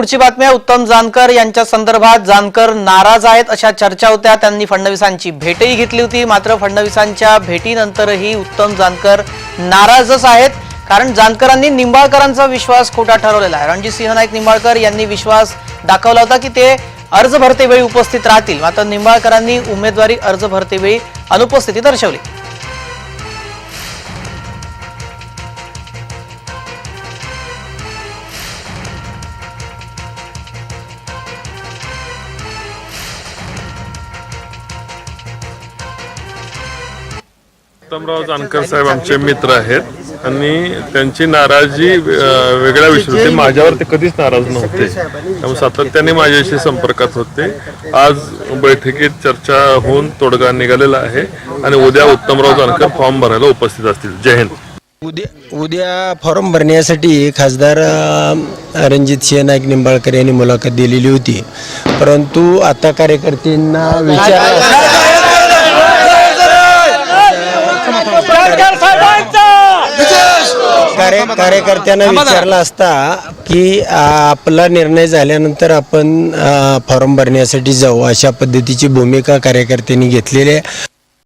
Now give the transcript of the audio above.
पुढची बातमी आहे. उत्तम जानकर यांच्या संदर्भात जानकर नाराज आहेत अशा चर्चा होत्या. त्यांनी फडणवीसांची भेटही घेतली होती. मात्र फडणवीसांच्या भेटीनंतरही उत्तम जानकर नाराजच आहेत. कारण जानकरांनी निंबाळकरांचा विश्वास खोटा ठरवलेला आहे. रणजित सिंह नाईक निंबाळकर यांनी विश्वास दाखवला होता की ते अर्ज भरतेवेळी उपस्थित राहतील. मात्र निंबाळकरांनी उमेदवारी अर्ज भरतेवेळी अनुपस्थिती दर्शवली. उत्तमराव जानकर साहेब आमचे मित्र आहेत. आणि त्यांची नाराजी वेगळ्या विषयी होती. माझ्यावर ते कधीच नाराज नव्हते. त्यामुळे सातत्याने माझ्याशी संपर्कात होते. आज बैठकीत चर्चा होऊन तोडगा निघालेला आहे. आणि उद्या उत्तमराव जानकर फॉर्म भरायला उपस्थित असतील. जय हिंद. उद्या उद्या फॉर्म भरण्यासाठी खासदार रणजित सिंह नाईक निंबाळकर यांनी मुलाखत दिलेली होती. परंतु आता कार्यकर्त्यांना विचार कार्यकर्त्यांना विचारला असता की आपला निर्णय झाल्यानंतर आपण फॉर्म भरण्यासाठी जाऊ अशा पद्धतीची भूमिका कार्यकर्त्यांनी घेतलेली आहे.